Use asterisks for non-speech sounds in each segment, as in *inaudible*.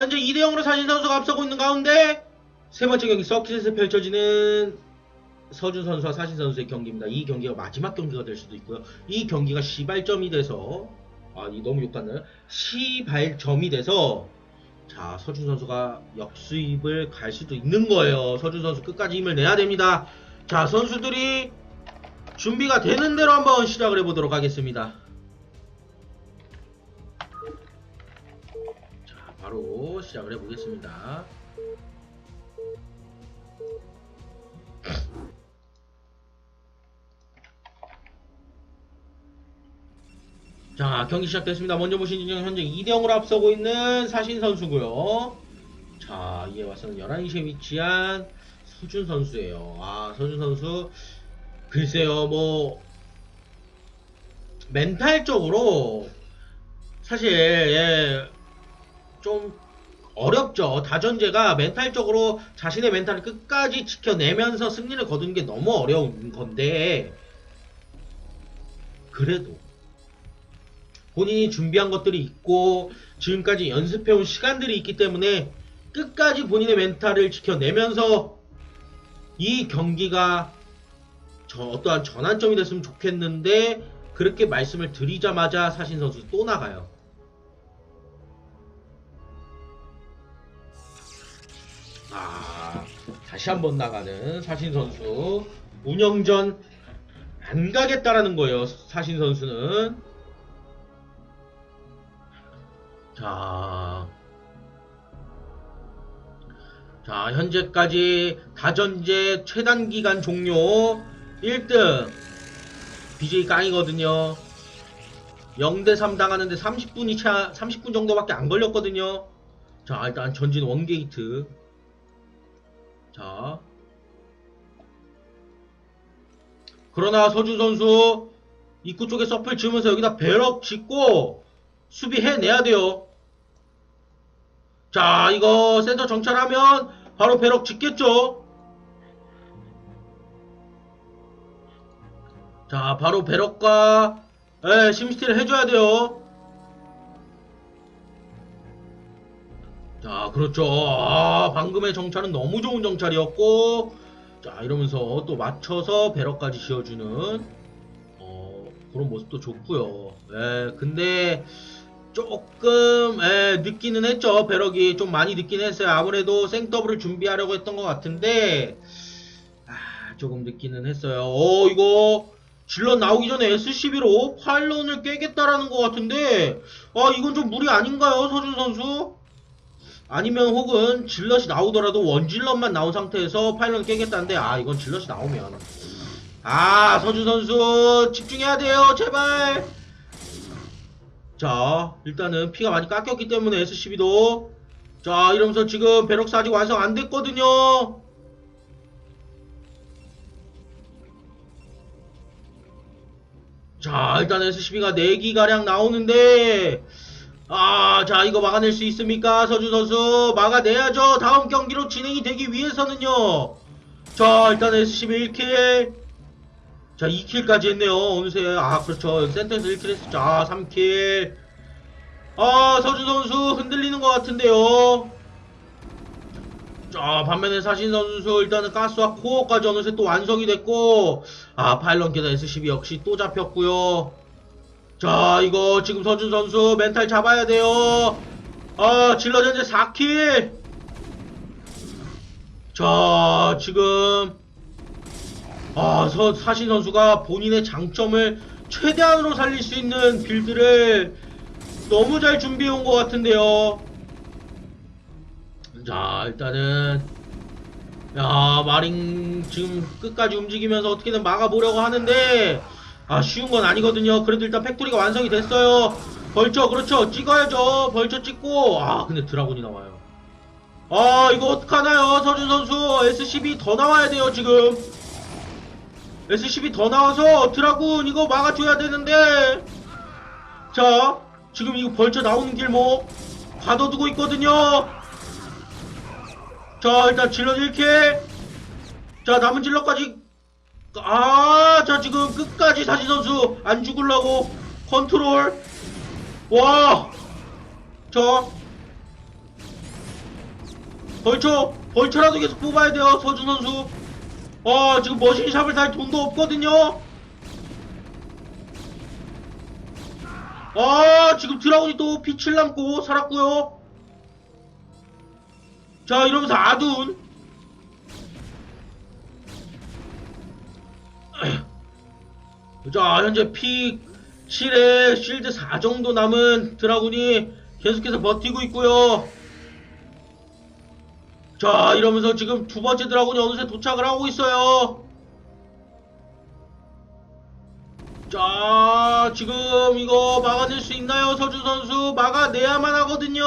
현재 2대0으로 사진 선수가 앞서고 있는 가운데 세 번째 경기 서킷에서 펼쳐지는 서준 선수와 사신 선수의 경기입니다. 이 경기가 마지막 경기가 될 수도 있고요. 이 경기가 시발점이 돼서 아, 이 너무 욕같나요? 시발점이 돼서 자, 서준 선수가 역수입을 갈 수도 있는 거예요. 서준 선수 끝까지 힘을 내야 됩니다. 자, 선수들이 준비가 되는 대로 한번 시작을 해보도록 하겠습니다. 바로 시작을 해보겠습니다. 자, 경기 시작됐습니다. 먼저 보신 진영 현재 2대0으로 앞서고 있는 사신 선수고요. 자, 이에 와서는 11시에 위치한 서준 선수예요. 아, 서준 선수 글쎄요, 뭐 멘탈적으로 사실 예, 좀 어렵죠. 다전제가 멘탈적으로 자신의 멘탈을 끝까지 지켜내면서 승리를 거두는 게 너무 어려운 건데 그래도 본인이 준비한 것들이 있고 지금까지 연습해온 시간들이 있기 때문에 끝까지 본인의 멘탈을 지켜내면서 이 경기가 저 어떠한 전환점이 됐으면 좋겠는데 그렇게 말씀을 드리자마자 사신 선수 또 나가요. 아 다시 한번 나가는 사신 선수 운영전 안 가겠다라는 거예요. 사신 선수는 자, 자 현재까지 다전제 최단 기간 종료 1등 BJ 깡이거든요. 0대3 당하는데 30분이 차 30분 정도밖에 안 걸렸거든요. 자 일단 전진 원게이트 자 그러나 서준 선수 입구 쪽에 서플 지으면서 여기다 배럭 짓고 수비해내야 돼요. 자, 이거 센터 정찰하면 바로 배럭 짓겠죠? 자, 바로 배럭과 예, 심스틸을 해줘야 돼요. 자, 그렇죠. 아, 방금의 정찰은 너무 좋은 정찰이었고, 자, 이러면서 또 맞춰서 배럭까지 지어주는, 어, 그런 모습도 좋고요. 예, 근데, 조금 예, 늦기는 했죠. 배럭이 좀 많이 늦긴 했어요. 아무래도 생더블을 준비하려고 했던 것 같은데 아, 조금 늦기는 했어요. 어 이거 질럿 나오기 전에 S11로 파일런을 깨겠다라는 것 같은데 아 이건 좀 무리 아닌가요 서준 선수 아니면 혹은 질럿이 나오더라도 원질럿만 나온 상태에서 파일런을 깨겠다는데 아 이건 질럿이 나오면. 아 서준 선수 집중해야 돼요 제발! 자, 일단은 피가 많이 깎였기 때문에 S12도. 자, 이러면서 지금 배럭스 아직 완성 안 됐거든요. 자, 일단 S12가 4기가량 나오는데 아, 자, 이거 막아낼 수 있습니까? 서준 선수 막아내야죠. 다음 경기로 진행이 되기 위해서는요. 자, 일단 S12 1킬 자, 2킬까지 했네요. 어느새. 아, 그렇죠. 센터에서 1킬 했었죠. 아, 3킬. 아, 서준 선수 흔들리는 것 같은데요. 자, 반면에 사신 선수 일단은 가스와 코어까지 어느새 또 완성이 됐고, 아, 계단 S12 역시 또 잡혔고요. 자, 이거 지금 서준 선수 멘탈 잡아야 돼요. 아, 질러 현재 4킬. 자, 지금 아, 서, 사신 선수가 본인의 장점을 최대한으로 살릴 수 있는 빌드를 너무 잘 준비해 온 것 같은데요. 자, 일단은 야, 마링 지금 끝까지 움직이면서 어떻게든 막아보려고 하는데 아, 쉬운 건 아니거든요. 그래도 일단 팩토리가 완성이 됐어요. 벌쳐, 그렇죠. 찍어야죠. 벌쳐 찍고 아, 근데 드라곤이 나와요. 아, 이거 어떡하나요? 서준 선수 SCB 더 나와야 돼요, 지금. SCB 더 나와서 드라군 이거 막아줘야 되는데 자 지금 이거 벌쳐 나오는 길목 가둬두고 있거든요 자 일단 질럿 1킬 자 남은 질럿까지 아자 지금 끝까지 사지 선수 안 죽으려고 컨트롤. 와자 벌초 벌초라도 계속 뽑아야 돼요 서준 선수. 어 지금 머신 샵을 살 돈도 없거든요. 아 지금 드라군이 또 빛을 남고 살았고요. 자 이러면서 아둔 *clears throat* 자 현재 피 7에 실드 4 정도 남은 드라군이 계속해서 버티고 있고요. 자 이러면서 지금 두 번째 드라군이 어느새 도착을 하고 있어요. 자 지금 이거 막아낼 수 있나요 서준 선수? 막아내야만 하거든요.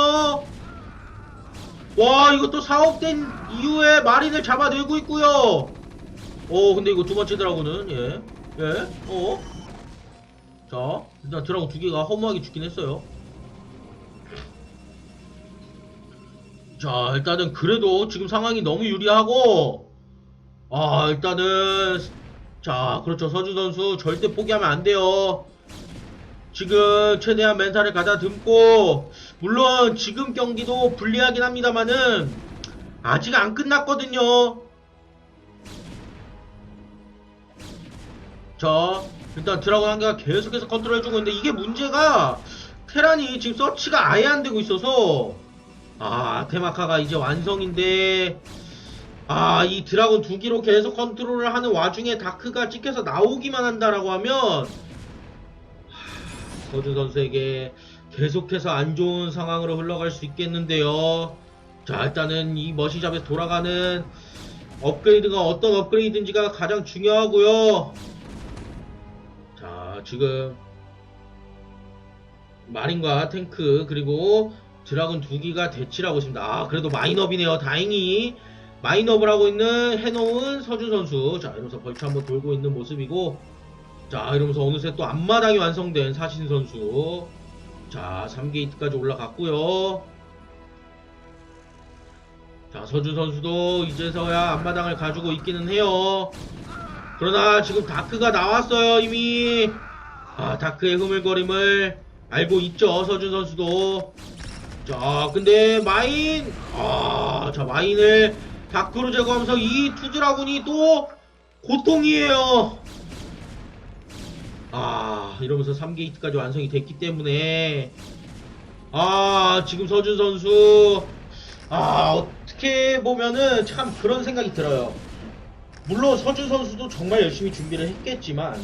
와 이것도 사업된 이후에 마린을 잡아내고 있고요 어 근데 이거 두 번째 드라군은 예 예, 어? 자, 일단 드라곤 두 개가 허무하게 죽긴 했어요. 자, 일단은 그래도 지금 상황이 너무 유리하고, 아, 일단은, 자, 그렇죠. 서준 선수 절대 포기하면 안 돼요. 지금 최대한 멘탈을 가다듬고, 물론 지금 경기도 불리하긴 합니다만은, 아직 안 끝났거든요. 자, 일단 드라곤 한 개가 계속해서 컨트롤 해주고 있는데 이게 문제가 테란이 지금 서치가 아예 안 되고 있어서 아 테마카가 이제 완성인데 아 이 드라곤 두 기로 계속 컨트롤을 하는 와중에 다크가 찍혀서 나오기만 한다라고 하면 하, 서준 선수에게 계속해서 안 좋은 상황으로 흘러갈 수 있겠는데요. 자 일단은 이 머시잡에서 돌아가는 업그레이드가 어떤 업그레이드인지가 가장 중요하고요. 자, 지금 마린과 탱크 그리고 드라군 두 기가 대치를 하고 있습니다. 아, 그래도 마인업이네요. 다행히 마인업을 하고 있는 해놓은 서준 선수. 자, 이러면서 벌쳐 한번 돌고 있는 모습이고 자, 이러면서 어느새 또 앞마당이 완성된 사신 선수. 자, 3게이트까지 올라갔고요. 자, 서준 선수도 이제서야 앞마당을 가지고 있기는 해요. 그러나 지금 다크가 나왔어요 이미 아 다크의 흐물거림을 알고 있죠 서준 선수도. 자 근데 마인 아 자 마인을 다크로 제거하면서 이 투드라군이 또 고통이에요. 아 이러면서 3게이트까지 완성이 됐기 때문에. 아 지금 서준 선수 아 어떻게 보면은 참 그런 생각이 들어요. 물론 서준 선수도 정말 열심히 준비를 했겠지만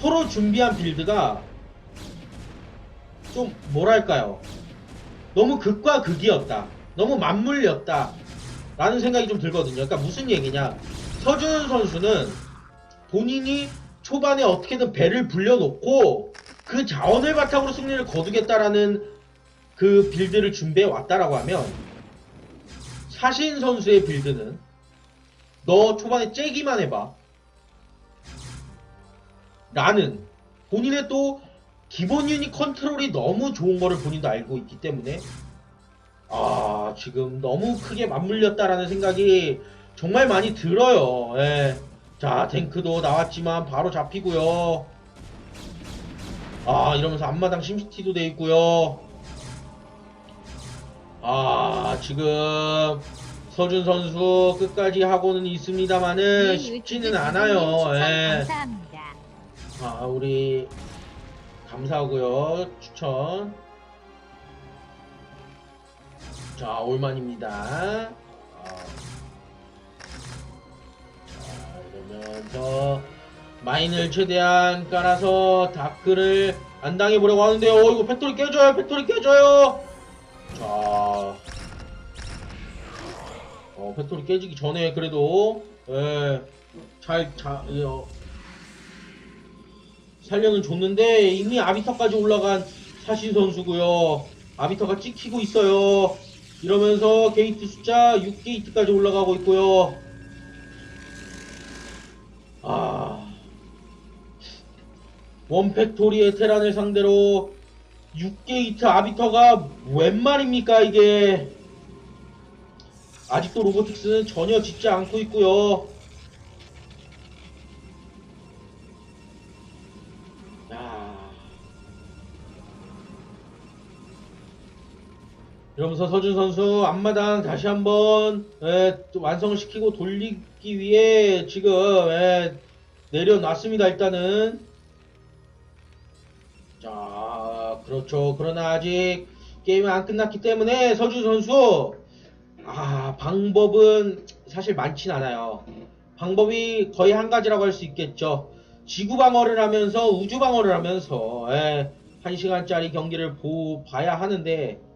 서로 준비한 빌드가 좀 뭐랄까요? 너무 극과 극이었다. 너무 맞물렸다. 라는 생각이 좀 들거든요. 그러니까 무슨 얘기냐? 서준 선수는 본인이 초반에 어떻게든 배를 불려놓고 그 자원을 바탕으로 승리를 거두겠다라는 그 빌드를 준비해 왔다라고 하면 사신 선수의 빌드는 너 초반에 째기만 해봐. 라는 본인의 또 기본 유닛 컨트롤이 너무 좋은 거를 본인도 알고 있기 때문에 아 지금 너무 크게 맞물렸다라는 생각이 정말 많이 들어요. 예. 자 탱크도 나왔지만 바로 잡히고요. 아 이러면서 앞마당 심시티도 돼 있고요. 아 지금 서준 선수 끝까지 하고는 있습니다만은 쉽지는 않아요. 예. 감사합니다. 아, 우리 감사하고요. 추천. 자, 올만입니다. 아. 자, 이러면서 마인을 최대한 깔아서 다크를 안 당해보려고 하는데요. 어, 이거 팩토리 깨져요. 팩토리 깨져요. 자, 어, 팩토리 깨지기 전에 그래도 예, 잘, 자, 예, 어, 살려는 줬는데 이미 아비터까지 올라간 사신 선수고요. 아비터가 찍히고 있어요. 이러면서 게이트 숫자 6게이트까지 올라가고 있고요. 아. 원팩토리의 테란을 상대로 6게이트 아비터가 웬 말입니까 이게 아직도 로보틱스는 전혀 짓지 않고 있고요. 이러면서 서준 선수 앞마당 다시 한번 예, 또 완성을 시키고 돌리기 위해 지금 예, 내려놨습니다 일단은. 자 그렇죠. 그러나 아직 게임이 안 끝났기 때문에 서준 선수 아 방법은 사실 많진 않아요. 방법이 거의 한 가지라고 할 수 있겠죠. 지구 방어를 하면서 우주 방어를 하면서 예, 한 시간짜리 경기를 보, 봐야 하는데 하,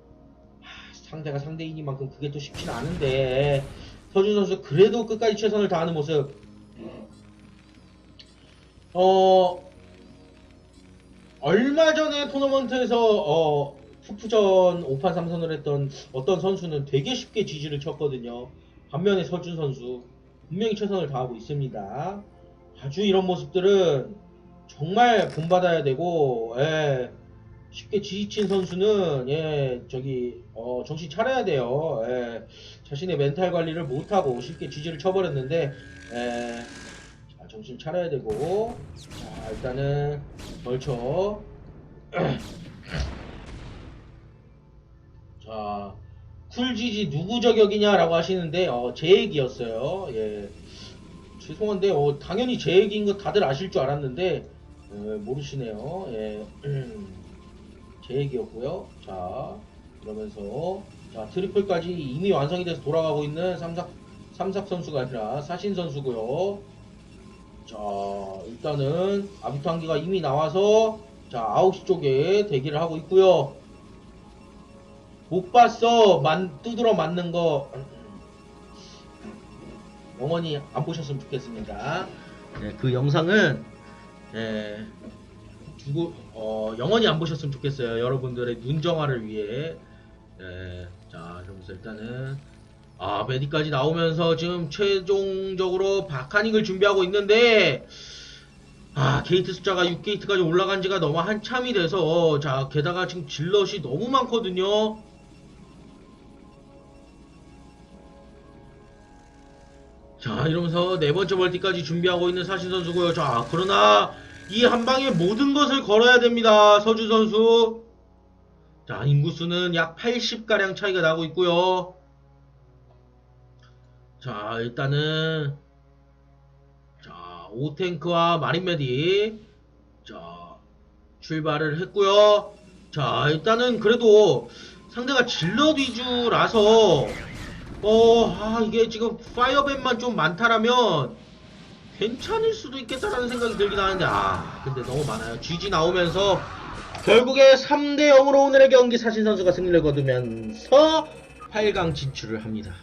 상대가 상대이니만큼 그게 또 쉽진 않은데 서준 선수 그래도 끝까지 최선을 다하는 모습. 어 얼마 전에 토너먼트에서 어 푸푸전 5판 3선을 했던 어떤 선수는 되게 쉽게 지지를 쳤거든요. 반면에 서준 선수 분명히 최선을 다하고 있습니다. 아주 이런 모습들은 정말 본받아야 되고 예, 쉽게 지지친 선수는 예 저기 어, 정신 차려야 돼요. 예, 자신의 멘탈 관리를 못하고 쉽게 지지를 쳐버렸는데 예, 자, 정신 차려야 되고 자 일단은 벌쳐 *clears throat* 자 쿨지지 누구 저격이냐라고 하시는데 어, 제 얘기였어요. 예. 죄송한데 어, 당연히 제 얘기인 거 다들 아실 줄 알았는데 어, 모르시네요. 예. *clears throat* 제 얘기였고요. 자 그러면서 자 트리플까지 이미 완성이 돼서 돌아가고 있는 삼삭 삼삭 선수가 아니라 사신 선수고요. 자 일단은 아비토 한기가 이미 나와서 자 9시 쪽에 대기를 하고 있고요. 못 봤어 만 두드러 맞는 거 영원히 안 보셨으면 좋겠습니다. 네, 그 영상은 네, 두고 어, 영원히 안 보셨으면 좋겠어요. 여러분들의 눈정화를 위해. 네, 자, 그러면서 일단은 아 메디까지 나오면서 지금 최종적으로 바카닉을 준비하고 있는데 아 게이트 숫자가 6게이트까지 올라간 지가 너무 한참이 돼서 자 게다가 지금 질럿이 너무 많거든요. 자 이러면서 네 번째 멀티까지 준비하고 있는 사신 선수고요. 자 그러나 이 한 방에 모든 것을 걸어야 됩니다. 서주 선수. 자 인구수는 약 80가량 차이가 나고 있고요. 자 일단은 자 오탱크와 마린메디 자 출발을 했고요. 자 일단은 그래도 상대가 질럿 위주라서 어, 아, 이게 지금 파이어밴만 좀 많다라면 괜찮을 수도 있겠다라는 생각이 들긴 하는데, 아, 근데 너무 많아요. GG 나오면서 결국에 3대 0으로 오늘의 경기 사신 선수가 승리를 거두면서 8강 진출을 합니다.